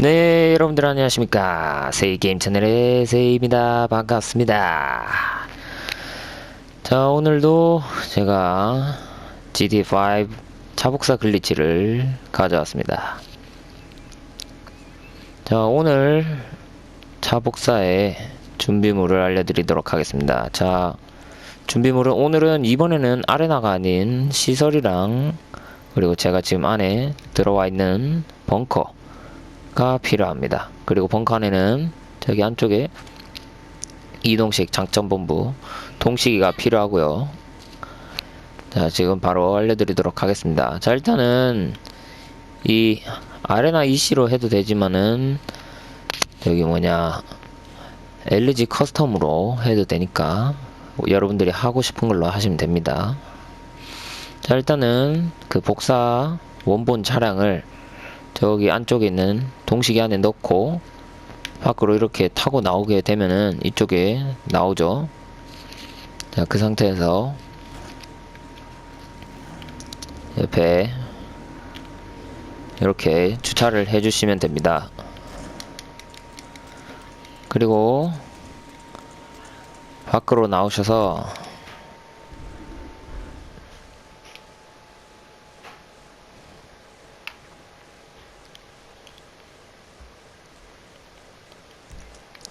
네, 여러분들 안녕하십니까. 세이게임 채널의 세이입니다. 반갑습니다. 자, 오늘도 제가 GT5 차복사 글리치를 가져왔습니다. 자, 오늘 차복사의 준비물을 알려드리도록 하겠습니다. 자, 준비물은 오늘은 이번에는 아레나가 아닌 시설이랑 그리고 제가 지금 안에 들어와 있는 벙커 가 필요합니다. 그리고 안에는 저기 안쪽에 이동식 장점본부 동시기가 필요하고요. 자, 지금 바로 알려드리도록 하겠습니다. 자, 일단은 이 아레나 EC로 해도 되지만은 여기 뭐냐 LG 커스텀으로 해도 되니까 여러분들이 하고 싶은 걸로 하시면 됩니다. 자, 일단은 그 복사 원본 차량을 저기 안쪽에 있는 동시기 안에 넣고 밖으로 이렇게 타고 나오게 되면은 이쪽에 나오죠. 자, 그 상태에서 옆에 이렇게 주차를 해주시면 됩니다. 그리고 밖으로 나오셔서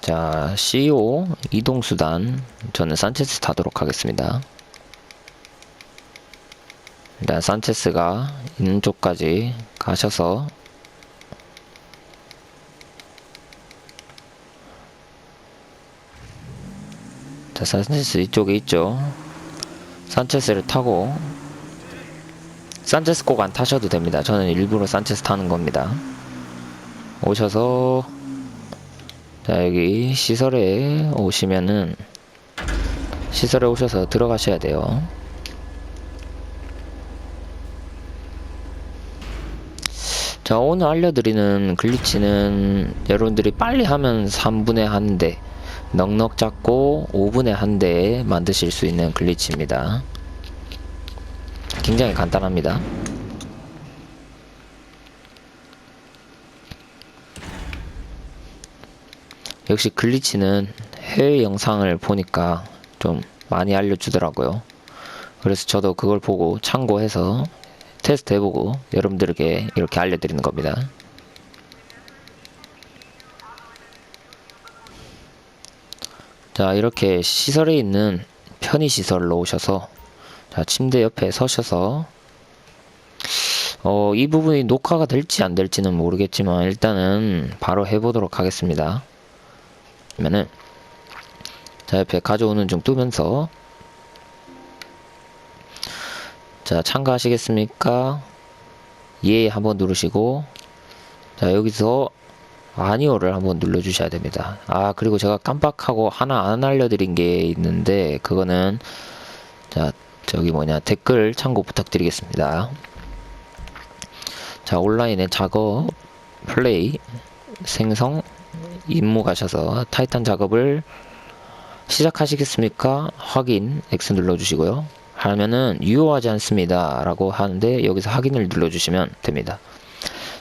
자, CO 이동수단 저는 산체스 타도록 하겠습니다. 일단 산체스가 있는 쪽까지 가셔서 자, 산체스 이쪽에 있죠. 산체스를 타고 산체스 꼭 안 타셔도 됩니다. 저는 일부러 산체스 타는 겁니다. 오셔서 자 여기 시설에 오시면은 시설에 오셔서 들어가셔야 돼요. 자 오늘 알려드리는 글리치는 여러분들이 빨리 하면 3분의 한 대, 넉넉 잡고 5분의 한대 만드실 수 있는 글리치입니다. 굉장히 간단합니다. 역시 글리치는 해외 영상을 보니까 좀 많이 알려주더라고요. 그래서 저도 그걸 보고 참고해서 테스트 해보고 여러분들에게 이렇게 알려드리는 겁니다. 자, 이렇게 시설에 있는 편의시설로 오셔서 자, 침대 옆에 서셔서 어, 이 부분이 녹화가 될지 안 될지는 모르겠지만 일단은 바로 해보도록 하겠습니다. 그러면은 자 옆에 가져오는 중 뜨면서 자 참가하시겠습니까? 예 한번 누르시고 자 여기서 아니오를 한번 눌러주셔야 됩니다. 아 그리고 제가 깜빡하고 하나 안 알려드린 게 있는데 그거는 자 저기 뭐냐 댓글 참고 부탁드리겠습니다. 자 온라인의 작업 플레이 생성 임무 가셔서 타이탄 작업을 시작하시겠습니까? 확인 X 눌러주시고요. 하면은 유효하지 않습니다. 라고 하는데 여기서 확인을 눌러주시면 됩니다.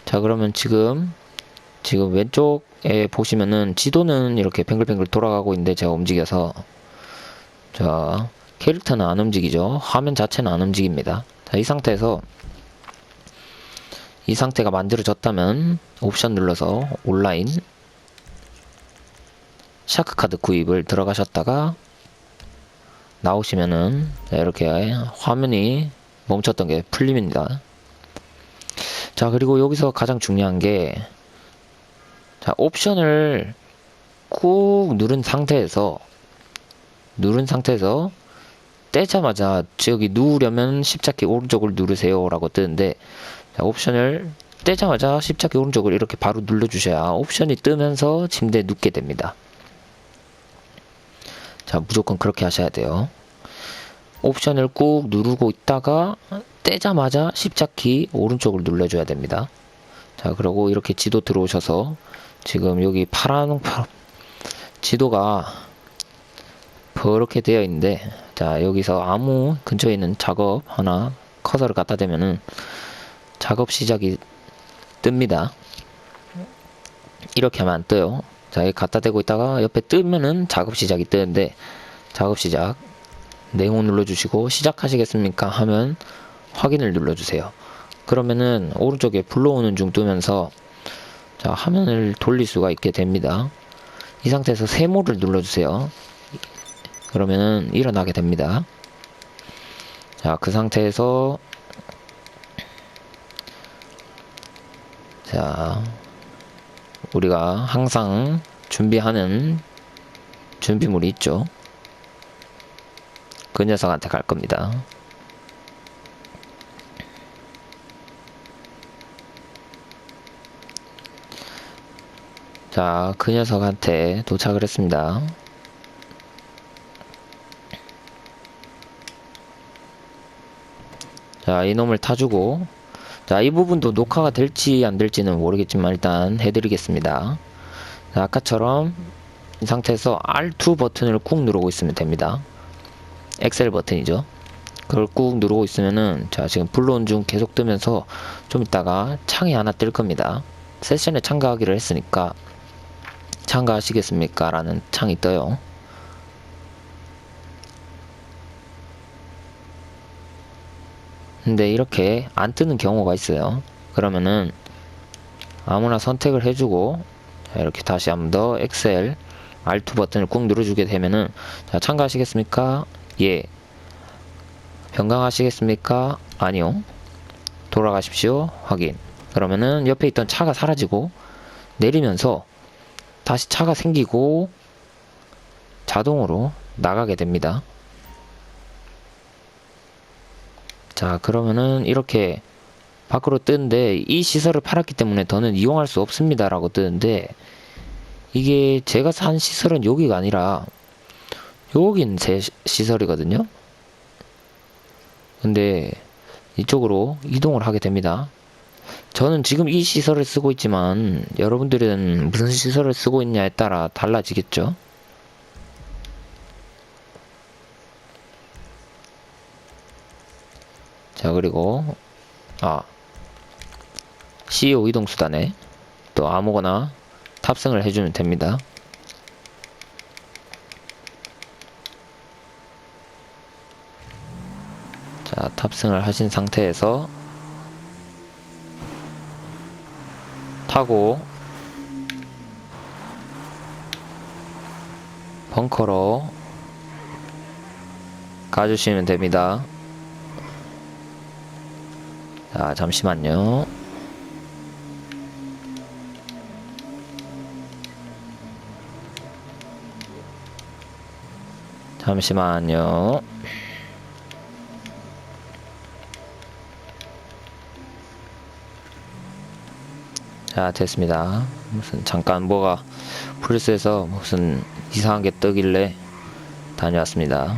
자 그러면 지금 지금 왼쪽에 보시면은 지도는 이렇게 뱅글뱅글 돌아가고 있는데 제가 움직여서 자 캐릭터는 안 움직이죠. 화면 자체는 안 움직입니다. 자, 이 상태에서 이 상태가 만들어졌다면 옵션 눌러서 온라인 샤크 카드 구입을 들어가셨다가 나오시면은 이렇게 화면이 멈췄던 게 풀립니다. 자 그리고 여기서 가장 중요한 게 자, 옵션을 꾹 누른 상태에서 누른 상태에서 떼자마자 저기 누우려면 십자키 오른쪽을 누르세요 라고 뜨는데 자, 옵션을 떼자마자 십자키 오른쪽을 이렇게 바로 눌러주셔야 옵션이 뜨면서 침대에 눕게 됩니다. 자, 무조건 그렇게 하셔야 돼요. 옵션을 꾹 누르고 있다가 떼자마자 십자키 오른쪽을 눌러줘야 됩니다. 자, 그리고 이렇게 지도 들어오셔서 지금 여기 파란 지도가 그렇게 되어 있는데 자 여기서 아무 근처에 있는 작업 하나 커서를 갖다 대면은 작업 시작이 뜹니다. 이렇게 하면 안 떠요. 자, 여기 갖다 대고 있다가 옆에 뜨면은 작업 시작이 뜨는데 작업 시작 내용 눌러주시고 시작하시겠습니까 하면 확인을 눌러주세요. 그러면은 오른쪽에 불러오는 중 뜨면서 자 화면을 돌릴 수가 있게 됩니다. 이 상태에서 세모를 눌러주세요. 그러면은 일어나게 됩니다. 자 그 상태에서 자 우리가 항상 준비하는 준비물이 있죠. 그 녀석한테 갈 겁니다. 자, 그 녀석한테 도착을 했습니다. 자, 이놈을 타주고, 자, 이 부분도 녹화가 될지 안 될지는 모르겠지만 일단 해드리겠습니다. 자, 아까처럼 이 상태에서 R2 버튼을 꾹 누르고 있으면 됩니다. 엑셀 버튼이죠. 그걸 꾹 누르고 있으면은 자 지금 불러온 중 계속 뜨면서 좀 이따가 창이 하나 뜰 겁니다. 세션에 참가하기를 했으니까 참가하시겠습니까? 라는 창이 떠요. 근데 이렇게 안 뜨는 경우가 있어요. 그러면은 아무나 선택을 해주고 자, 이렇게 다시 한번 더 엑셀 R2 버튼을 꾹 눌러주게 되면은 자 참가하시겠습니까? 예. 변경하시겠습니까? 아니요. 돌아가십시오. 확인. 그러면은 옆에 있던 차가 사라지고 내리면서 다시 차가 생기고 자동으로 나가게 됩니다. 자, 그러면은 이렇게 밖으로 뜨는데 이 시설을 팔았기 때문에 더는 이용할 수 없습니다. 라고 뜨는데 이게 제가 산 시설은 여기가 아니라 여긴 제 시- 시설이거든요. 근데 이쪽으로 이동을 하게 됩니다. 저는 지금 이 시설을 쓰고 있지만 여러분들은 무슨 시설을 쓰고 있냐에 따라 달라지겠죠. 자 그리고 아 CEO 이동 수단에 또 아무거나 탑승을 해주면 됩니다. 자, 탑승을 하신 상태에서 타고 벙커로 가주시면 됩니다. 자, 잠시만요. 잠시만요. 자, 됐습니다. 무슨 잠깐 뭐가 플스에서 무슨 이상한 게 뜨길래 다녀왔습니다.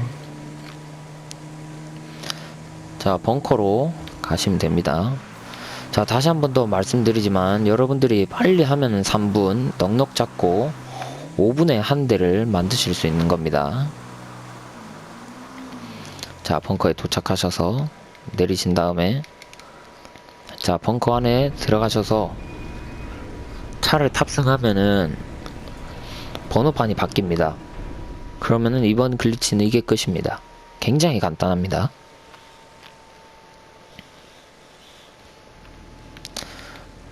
자, 벙커로 가시면 됩니다. 자, 다시 한 번 더 말씀드리지만 여러분들이 빨리 하면은 3분, 넉넉 잡고 5분에 한 대를 만드실 수 있는 겁니다. 자, 벙커에 도착하셔서 내리신 다음에 자, 벙커 안에 들어가셔서 차를 탑승하면은 번호판이 바뀝니다. 그러면은 이번 글리치는 이게 끝입니다. 굉장히 간단합니다.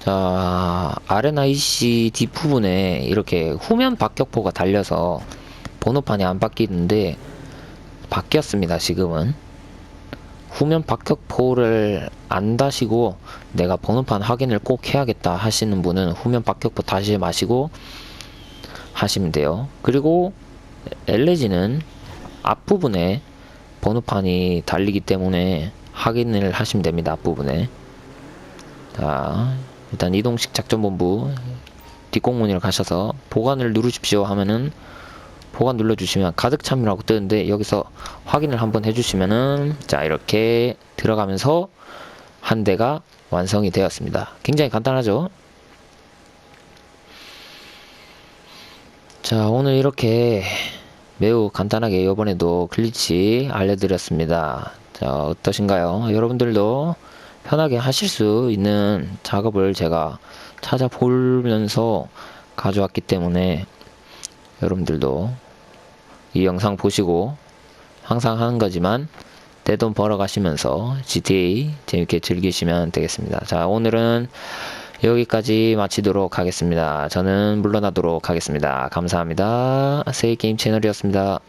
자, RNIC 뒷부분에 이렇게 후면 박격포가 달려서 번호판이 안 바뀌는데 바뀌었습니다, 지금은. 후면 박격포를 안 다시고 내가 번호판 확인을 꼭 해야겠다 하시는 분은 후면 박격포 다시 마시고 하시면 돼요. 그리고 LG는 앞부분에 번호판이 달리기 때문에 확인을 하시면 됩니다. 앞부분에. 자, 일단 이동식 작전본부 뒷공문으로 가셔서 보관을 누르십시오 하면은 보관 눌러주시면 가득 참이라고 뜨는데 여기서 확인을 한번 해주시면은 자 이렇게 들어가면서 한 대가 완성이 되었습니다. 굉장히 간단하죠? 자 오늘 이렇게 매우 간단하게 이번에도 글리치 알려드렸습니다. 자 어떠신가요? 여러분들도 편하게 하실 수 있는 작업을 제가 찾아보면서 가져왔기 때문에 여러분들도 이 영상 보시고 항상 하는 거지만 떼돈 벌어 가시면서 GTA 재밌게 즐기시면 되겠습니다. 자, 오늘은 여기까지 마치도록 하겠습니다. 저는 물러나도록 하겠습니다. 감사합니다. 세이게임 채널이었습니다.